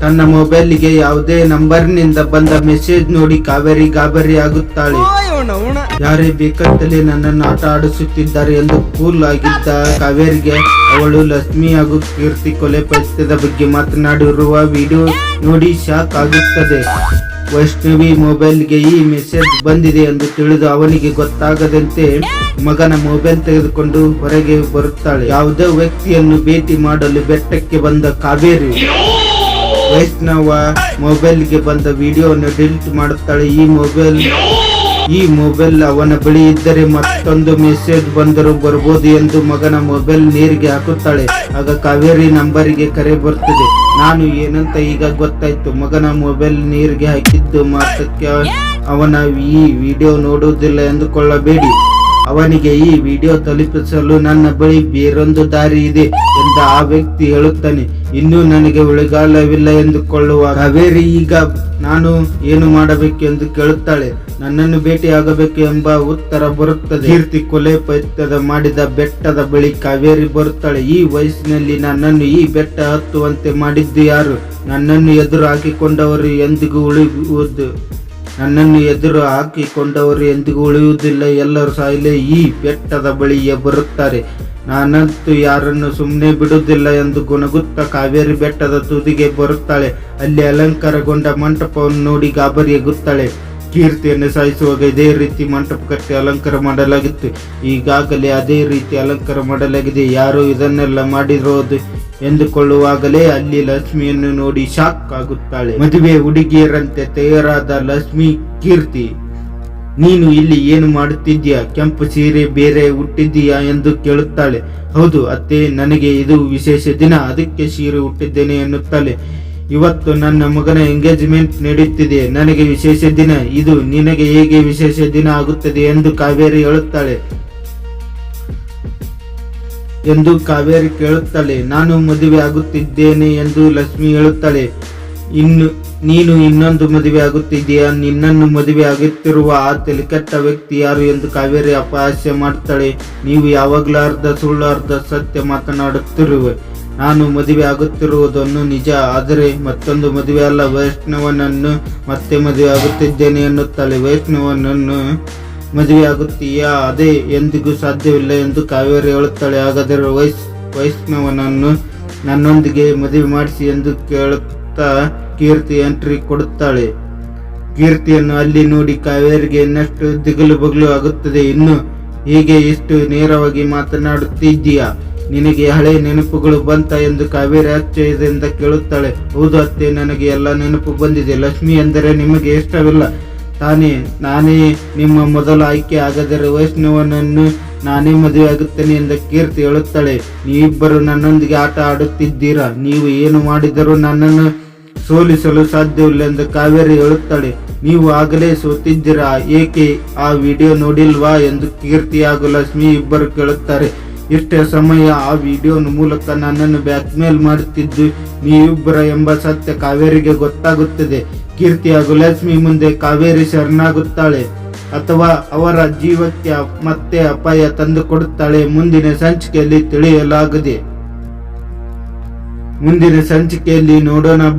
ತನ್ನ ಮೊಬೈಲ್ಗೆ ಯಾವುದೇ ನಂಬರ್ನಿಂದ ಬಂದ ಮೆಸೇಜ್ ನೋಡಿ ಕಾವೇರಿ ಗಾಬರಿ ಆಗುತ್ತಾಳೆ. ಯಾರೇ ಬೇಕಂತಲೇ ನನ್ನನ್ನು ಆಟ ಆಡಿಸುತ್ತಿದ್ದಾರೆ ಎಂದು ಕೂಲ್ ಆಗಿದ್ದ ಕಾವೇರಿಗೆ ಅವಳು ಲಕ್ಷ್ಮಿ ಹಾಗೂ ಕೀರ್ತಿ ಕೊಲೆ ಪರಿಸ್ಥಿತಿಯ ಬಗ್ಗೆ ಮಾತನಾಡಿರುವ ವಿಡಿಯೋ ನೋಡಿ ಶಾಕ್ ಆಗುತ್ತದೆ. ವೈಷ್ಣವಿ ಮೊಬೈಲ್ಗೆ ಈ ಮೆಸೇಜ್ ಬಂದಿದೆ ಎಂದು ತಿಳಿದು ಅವನಿಗೆ ಗೊತ್ತಾಗದಂತೆ ಮಗನ ಮೊಬೈಲ್ ತೆಗೆದುಕೊಂಡು ಹೊರಗೆ ಬರುತ್ತಾಳೆ. ಯಾವುದೇ ವ್ಯಕ್ತಿಯನ್ನು ಭೇಟಿ ಮಾಡಲು ಬೆಟ್ಟಕ್ಕೆ ಬಂದ ಕಾವೇರಿ ವೈಷ್ಣವ ಮೊಬೈಲ್ಗೆ ಬಂದ ವಿಡಿಯೋವನ್ನು ಡಿಲೀಟ್ ಮಾಡುತ್ತಾಳೆ. ಈ ಮೊಬೈಲ್ ಈ ಮೊಬೈಲ್ ಅವನ ಬಳಿ ಇದ್ದರೆ ಮತ್ತೊಂದು ಮೆಸೇಜ್ ಬಂದರೂ ಬರ್ಬೋದು ಎಂದು ಮಗನ ಮೊಬೈಲ್ ನೀರಿಗೆ ಹಾಕುತ್ತಾಳೆ. ಆಗ ಕಾವೇರಿ ನಂಬರಿಗೆ ಕರೆ ಬರ್ತದೆ. ನಾನು ಏನಂತ ಈಗ ಗೊತ್ತಾಯ್ತು. ಮಗನ ಮೊಬೈಲ್ ನೀರಿಗೆ ಹಾಕಿದ್ದು ಮಾತಕ್ಕೆ ಅವನ ಈ ವಿಡಿಯೋ ನೋಡುವುದಿಲ್ಲ ಎಂದುಕೊಳ್ಳಬೇಡಿ. ಅವನಿಗೆ ಈ ವಿಡಿಯೋ ತಲುಪಿಸಲು ನನ್ನ ಬಳಿ ಬೇರೊಂದು ದಾರಿ ಇದೆ ಎಂದು ಆ ವ್ಯಕ್ತಿ ಹೇಳುತ್ತಾನೆ. ಇನ್ನೂ ನನಗೆ ಉಳಿಗಾಲವಿಲ್ಲ ಎಂದುಕೊಳ್ಳುವ ಕಾವೇರಿ ಈಗ ನಾನು ಏನು ಮಾಡಬೇಕು ಎಂದು ಕೇಳುತ್ತಾಳೆ. ನನ್ನನ್ನು ಭೇಟಿಯಾಗಬೇಕು ಎಂಬ ಉತ್ತರ ಬರುತ್ತದೆ. ಕೀರ್ತಿ ಕೊಲೆ ಪೈತ್ಯದ ಮಾಡಿದ ಬೆಟ್ಟದ ಬಳಿ ಕಾವೇರಿ ಬರುತ್ತಾಳೆ. ಈ ವಯಸ್ಸಿನಲ್ಲಿ ನನ್ನನ್ನು ಈ ಬೆಟ್ಟ ಹತ್ತುವಂತೆ ಮಾಡಿದ್ದು ಯಾರು? ನನ್ನನ್ನು ಎದುರು ಹಾಕಿಕೊಂಡವರು ಎಂದಿಗೂ ಉಳಿಯುವುದು. ನನ್ನನ್ನು ಎದುರು ಹಾಕಿಕೊಂಡವರು ಎಂದಿಗೂ ಉಳಿಯುವುದಿಲ್ಲ. ಎಲ್ಲರೂ ಸಾಯಿಲೆ ಈ ಬೆಟ್ಟದ ಬಳಿಯೇ ಬರುತ್ತಾರೆ. ನಾನಂತೂ ಯಾರನ್ನು ಸುಮ್ಮನೆ ಬಿಡುವುದಿಲ್ಲ ಎಂದು ಗುಣಗುತ್ತಾ ಕಾವೇರಿ ಬೆಟ್ಟದ ತುದಿಗೆ ಬರುತ್ತಾಳೆ. ಅಲ್ಲಿ ಅಲಂಕಾರಗೊಂಡ ಮಂಟಪವನ್ನು ನೋಡಿ ಗಾಬರಿಯಾಗುತ್ತಾಳೆ ಕೀರ್ತಿಯನ್ನು ಸಾಯಿಸುವಾಗ ಇದೇ ರೀತಿ ಮಂಟಪ ಕಟ್ಟಿ ಅಲಂಕಾರ ಮಾಡಲಾಗಿತ್ತು. ಈಗಾಗಲೇ ಅದೇ ರೀತಿ ಅಲಂಕಾರ ಮಾಡಲಾಗಿದೆ. ಯಾರು ಇದನ್ನೆಲ್ಲ ಮಾಡಿರೋದು ಎಂದುಕೊಳ್ಳುವಾಗಲೇ ಅಲ್ಲಿ ಲಕ್ಷ್ಮಿಯನ್ನು ನೋಡಿ ಶಾಕ್ ಆಗುತ್ತಾಳೆ. ಮದುವೆ ಹುಡುಗಿಯರಂತೆ ತಯಾರಾದ ಲಕ್ಷ್ಮಿ ಕೀರ್ತಿ. ನೀನು ಇಲ್ಲಿ ಏನು ಮಾಡುತ್ತಿದ್ದೀಯಾ? ಕೆಂಪು ಸೀರೆ ಬೇರೆ ಹುಟ್ಟಿದ್ದೀಯಾ ಎಂದು ಕೇಳುತ್ತಾಳೆ. ಹೌದು ಅತ್ತೆ, ನನಗೆ ಇದು ವಿಶೇಷ ದಿನ, ಅದಕ್ಕೆ ಸೀರೆ ಹುಟ್ಟಿದ್ದೇನೆ ಎನ್ನುತ್ತಾಳೆ. ಇವತ್ತು ನನ್ನ ಮಗನ ಎಂಗೇಜ್ಮೆಂಟ್ ನಡೆಯುತ್ತಿದೆ ನನಗೆ ವಿಶೇಷ ದಿನ, ಇದು ನಿನಗೆ ಹೇಗೆ ವಿಶೇಷ ದಿನ ಆಗುತ್ತದೆ ಎಂದು ಕಾವೇರಿ ಹೇಳುತ್ತಾಳೆ. ಎಂದು ಕಾವೇರಿ ಕೇಳುತ್ತಾಳೆ. ನಾನು ಮದುವೆ ಆಗುತ್ತಿದ್ದೇನೆ ಎಂದು ಲಕ್ಷ್ಮಿ ಹೇಳುತ್ತಾಳೆ. ಇನ್ನು ನೀನು ಇನ್ನೊಂದು ಮದುವೆ ಆಗುತ್ತಿದ್ದೀಯಾ? ನಿನ್ನನ್ನು ಮದುವೆ ಆಗುತ್ತಿರುವ ಆ ತಲೆಕೆಟ್ಟ ವ್ಯಕ್ತಿ ಯಾರು ಎಂದು ಕಾವೇರಿ ಅಪಹಾಸ್ಯ ಮಾಡ್ತಾಳೆ. ನೀವು ಯಾವಾಗಲೂ ಅರ್ಧ ಸುಳ್ಳು ಅರ್ಧ ಸತ್ಯ ಮಾತನಾಡುತ್ತಿರುವೆ. ನಾನು ಮದುವೆ ಆಗುತ್ತಿರುವುದನ್ನು ನಿಜ, ಆದರೆ ಮತ್ತೊಂದು ಮದುವೆ ಅಲ್ಲ. ವೈಷ್ಣವನನ್ನು ಮತ್ತೆ ಮದುವೆ ಆಗುತ್ತಿದ್ದೇನೆ ಎನ್ನುತ್ತಾಳೆ. ವೈಷ್ಣವನನ್ನು ಮದುವೆ ಆಗುತ್ತೀಯಾ? ಅದೇ ಎಂದಿಗೂ ಸಾಧ್ಯವಿಲ್ಲ ಎಂದು ಕಾವೇರಿ ಹೇಳುತ್ತಾಳೆ. ಹಾಗಾದರೆ ವೈಸ್, ವೈಷ್ಣವನನ್ನು ನನ್ನೊಂದಿಗೆ ಮದುವೆ ಮಾಡಿಸಿ ಎಂದು ಕೇಳುತ್ತಾ ಕೀರ್ತಿ ಎಂಟ್ರಿ ಕೊಡುತ್ತಾಳೆ. ಕೀರ್ತಿಯನ್ನು ಅಲ್ಲಿ ನೋಡಿ ಕಾವೇರಿಗೆ ಇನ್ನಷ್ಟು ದಿಗಲು ಬಗಲು ಆಗುತ್ತದೆ. ಇನ್ನು ಹೀಗೆ ಇಷ್ಟು ನೇರವಾಗಿ ಮಾತನಾಡುತ್ತಿದ್ದೀಯಾ? ನಿನಗೆ ಹಳೆ ನೆನಪುಗಳು ಬಂತ ಎಂದು ಕಾವೇರಿ ಆಶ್ಚರ್ಯದಿಂದ ಕೇಳುತ್ತಾಳೆ. ಹೌದು ಅತ್ತೆ, ನನಗೆ ಎಲ್ಲ ನೆನಪು ಬಂದಿದೆ. ಲಕ್ಷ್ಮಿ ಎಂದರೆ ನಿಮಗೆ ಇಷ್ಟವಿಲ್ಲ. ತಾನೇ, ನಾನೇ ನಿಮ್ಮ ಮೊದಲ ಆಯ್ಕೆ ಆಗದರೆ ವೈಷ್ಣವನನ್ನು ನಾನೇ ಮದುವೆ ಆಗುತ್ತೇನೆ ಎಂದು ಕೀರ್ತಿ ಹೇಳುತ್ತಾಳೆ. ನೀವಿಬ್ಬರು ನನ್ನೊಂದಿಗೆ ಆಟ ಆಡುತ್ತಿದ್ದೀರಾ? ನೀವು ಏನು ಮಾಡಿದರೂ ನನ್ನನ್ನು ಸೋಲಿಸಲು ಸಾಧ್ಯವಿಲ್ಲ ಎಂದು ಕಾವೇರಿ ಹೇಳುತ್ತಾಳೆ. ನೀವು ಆಗಲೇ ಸೋತಿದ್ದೀರಾ? ಏಕೆ ಆ ವಿಡಿಯೋ ನೋಡಿಲ್ವಾ ಎಂದು ಕೀರ್ತಿ ಹಾಗೂ ಲಕ್ಷ್ಮಿ ಇಬ್ಬರು ಕೇಳುತ್ತಾರೆ. ಇಷ್ಟೇ ಸಮಯ ಆ ವಿಡಿಯೋ ಮೂಲಕ ನನ್ನನ್ನು ಬ್ಯಾಕ್ಮೇಲ್ ಮಾಡುತ್ತಿದ್ದು ನೀವಿಬ್ಬರ ಎಂಬ ಸತ್ಯ ಕಾವೇರಿಗೆ ಗೊತ್ತಾಗುತ್ತದೆ. ಕೀರ್ತಿ ಹಾಗೂ ಲಕ್ಷ್ಮಿ ಮುಂದೆ ಕಾವೇರಿ ಶರಣಾಗುತ್ತಾಳೆ. ಅಥವಾ ಅವರ ಜೀವಕ್ಕೆ ಮತ್ತೆ ಅಪಾಯ ತಂದು ಕೊಡುತ್ತಾಳೆ ಮುಂದಿನ ಸಂಚಿಕೆಯಲ್ಲಿ ತಿಳಿಯಲಾಗಿದೆ. ಮುಂದಿನ ಸಂಚಿಕೆಯಲ್ಲಿ ನೋಡೋಣ.